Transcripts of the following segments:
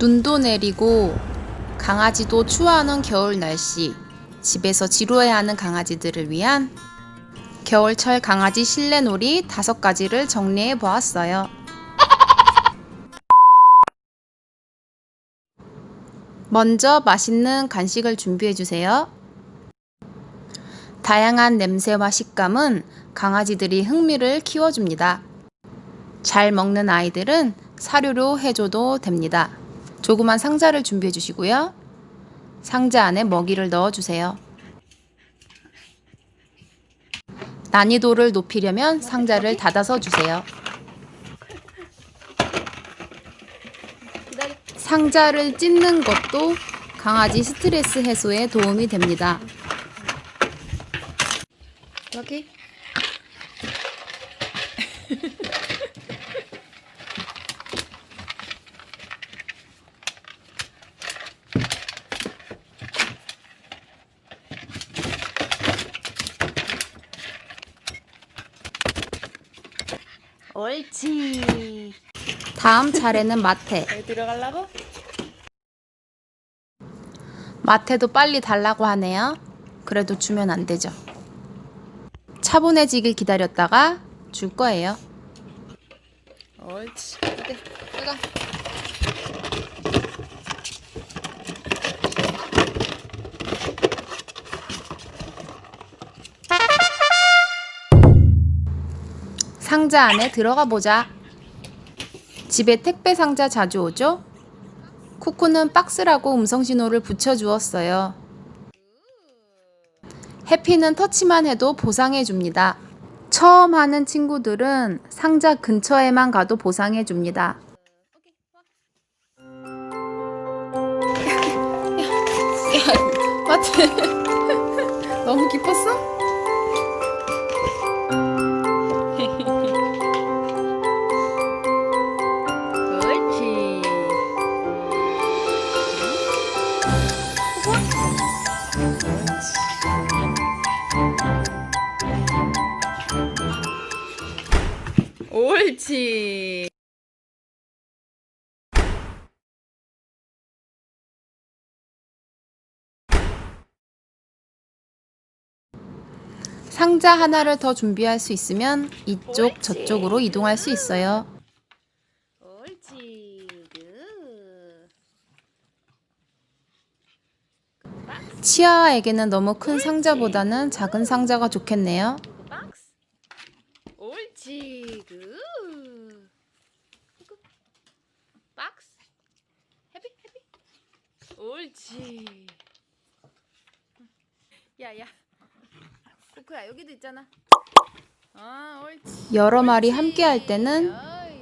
눈도 내리고 강아지도 추워하는 겨울 날씨. 집에서 지루해하는 강아지들을 위한 겨울철 강아지 실내 놀이 다섯 가지를 정리해 보았어요. 먼저 맛있는 간식을 준비해 주세요. 다양한 냄새와 식감은 강아지들이 흥미를 키워줍니다. 잘 먹는 아이들은 사료로 해줘도 됩니다. 조그만 상자를 준비해 주시고요. 상자 안에 먹이를 넣어 주세요. 난이도를 높이려면 상자를 닫아서 주세요. 상자를 찢는 것도 강아지 스트레스 해소에 도움이 됩니다. 여기 옳지. 다음 차례는 마태. 여기 들어가려고? 마태도 빨리 달라고 하네요. 그래도 주면 안 되죠. 차분해지길 기다렸다가 줄 거예요. 옳지. 그래. 들어가. 상자 안에 들어가 보자. 집에 택배 상자 자주 오죠? 쿠쿠는 박스라고 음성 신호를 붙여 주었어요. 해피는 터치만 해도 보상해 줍니다. 처음 하는 친구들은 상자 근처에만 가도 보상해 줍니다. 마트 너무 기뻤어? 옳지. 상자 하나를 더 준비할 수 있으면 이쪽 저쪽으로 이동할 수 있어요. 옳지. 굿. 치아에게는 너무 큰 상자보다는 작은 상자가 좋겠네요. 박스. 옳지. 굿. 굿. 박스. 해피 해피. 옳지. 야 야. 코코야 여기도 있잖아. 아 옳지. 여러 마리 함께 할 때는.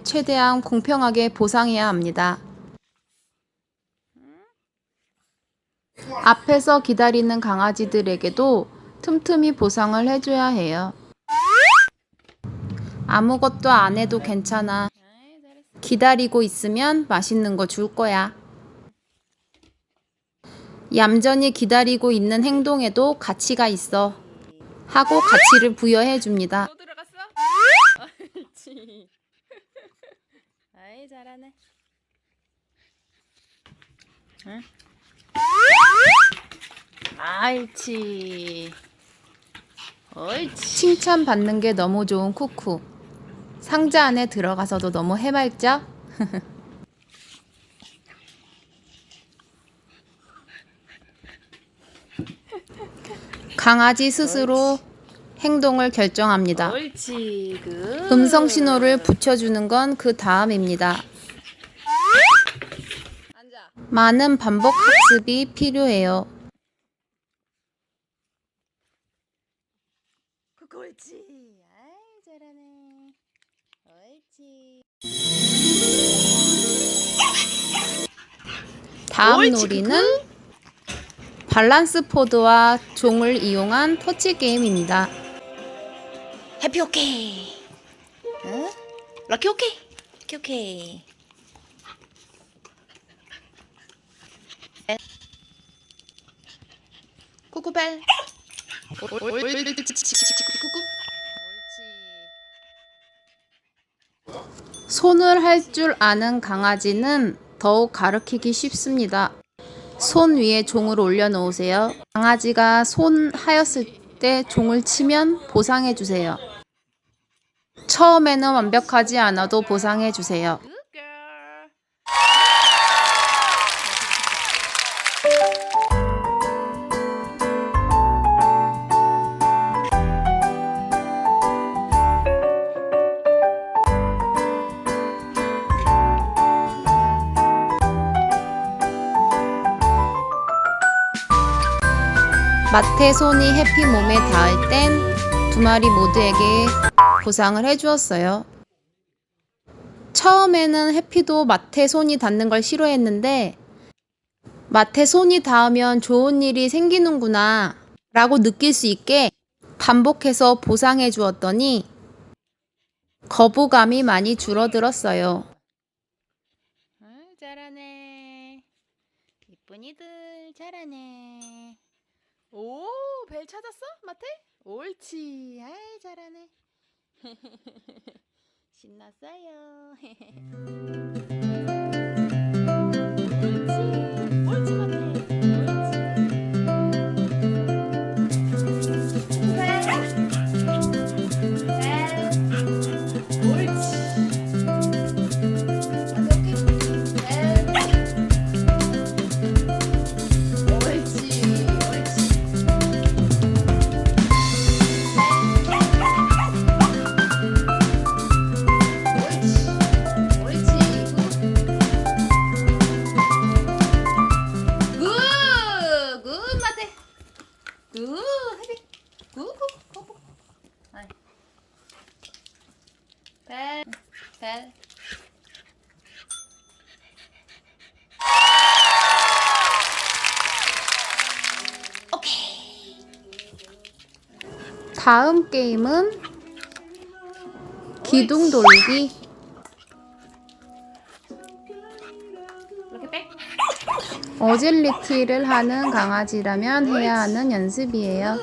최대한 공평하게 보상해야 합니다. 앞에서 기다리는 강아지들에게도 틈틈이 보상을 해줘야 해요. 아무것도 안 해도 괜찮아. 기다리고 있으면 맛있는 거 줄 거야. 얌전히 기다리고 있는 행동에도 가치가 있어. 하고 가치를 부여해 줍니다. 아이 잘하네. 응? 아이치. 옳지. 칭찬 받는 게 너무 좋은 쿠쿠. 상자 안에 들어가서도 너무 해맑죠? 강아지 스스로 행동을 결정합니다. 옳지. 그. 음성 신호를 붙여주는 건 그 다음입니다. 앉아. 많은 반복 학습이 필요해요. 그거 옳지. 아이 잘하네. 옳지. 다음 옳지, 놀이는 밸런스 포드와 종을 이용한 터치 게임입니다. 해피 오케이. 응? 럭키 오케이. 오케이 오케이. 쿠쿠벨. 손을 할 줄 아는 강아지는 더욱 가르키기 쉽습니다. 손 위에 종을 올려놓으세요. 강아지가 손 하였을 때 종을 치면 보상해 주세요. 처음에는 완벽하지 않아도 보상해 주세요. 마태 손이 해피 몸에 닿을 땐 두 마리 모두에게 보상을 해주었어요. 처음에는 해피도 마태 손이 닿는 걸 싫어했는데 마태 손이 닿으면 좋은 일이 생기는구나 라고 느낄 수 있게 반복해서 보상해 주었더니 거부감이 많이 줄어들었어요. 응, 잘하네. 이쁜이들 잘하네. 오, 벨 찾았어, 마태? 옳지. 아이, 잘하네. 신났어요. 다음 게임은 기둥 돌기. 어질리티를 하는 강아지라면 해야 하는 연습이에요.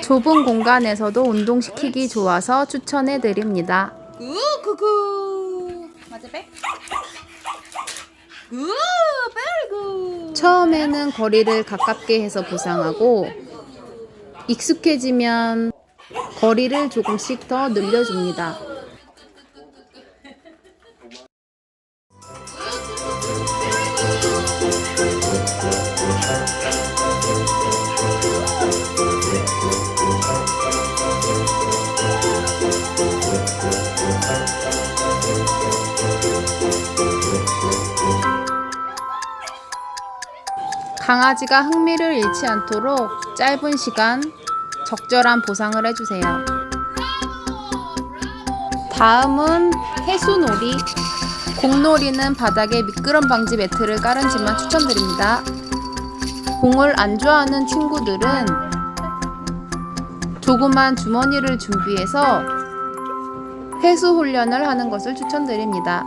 좁은 공간에서도 운동시키기 좋아서 추천해 드립니다. 처음에는 거리를 가깝게 해서 보상하고 익숙해지면 거리를 조금씩 더 늘려줍니다. 강아지가 흥미를 잃지 않도록 짧은 시간 적절한 보상을 해주세요. 다음은 해수놀이. 공놀이는 바닥에 미끄럼 방지 매트를 깔은 집만 추천드립니다. 공을 안 좋아하는 친구들은 조그만 주머니를 준비해서 회수 훈련을 하는 것을 추천드립니다.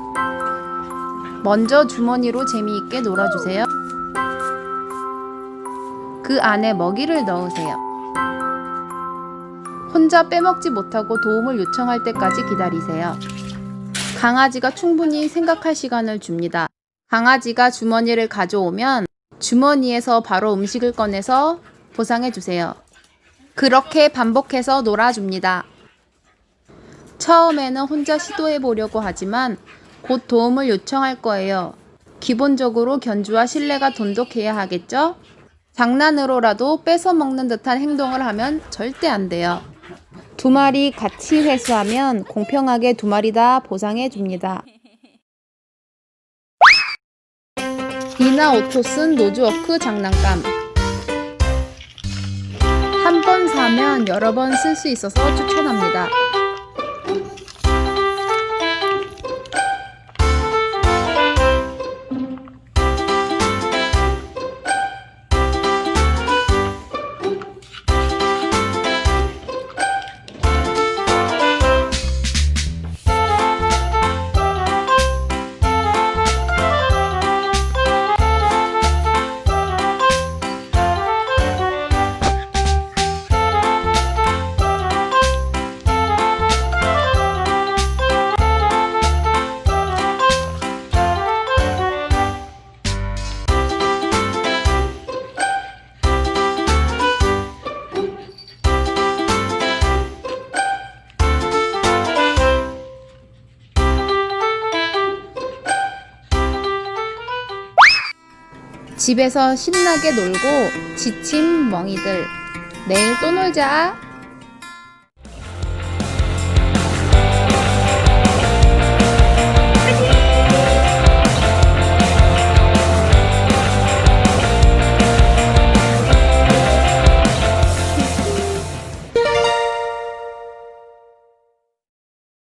먼저 주머니로 재미있게 놀아주세요. 그 안에 먹이를 넣으세요. 혼자 빼먹지 못하고 도움을 요청할 때까지 기다리세요. 강아지가 충분히 생각할 시간을 줍니다. 강아지가 주머니를 가져오면 주머니에서 바로 음식을 꺼내서 보상해 주세요. 그렇게 반복해서 놀아줍니다. 처음에는 혼자 시도해 보려고 하지만 곧 도움을 요청할 거예요. 기본적으로 견주와 신뢰가 돈독해야 하겠죠? 장난으로라도 뺏어 먹는 듯한 행동을 하면 절대 안 돼요. 두 마리 같이 회수하면 공평하게 두 마리 다 보상해 줍니다. 비나 오토슨 노즈워크 장난감 한 번 사면 여러 번 쓸 수 있어서 추천합니다. 집에서 신나게 놀고 지친 멍이들. 내일 또 놀자.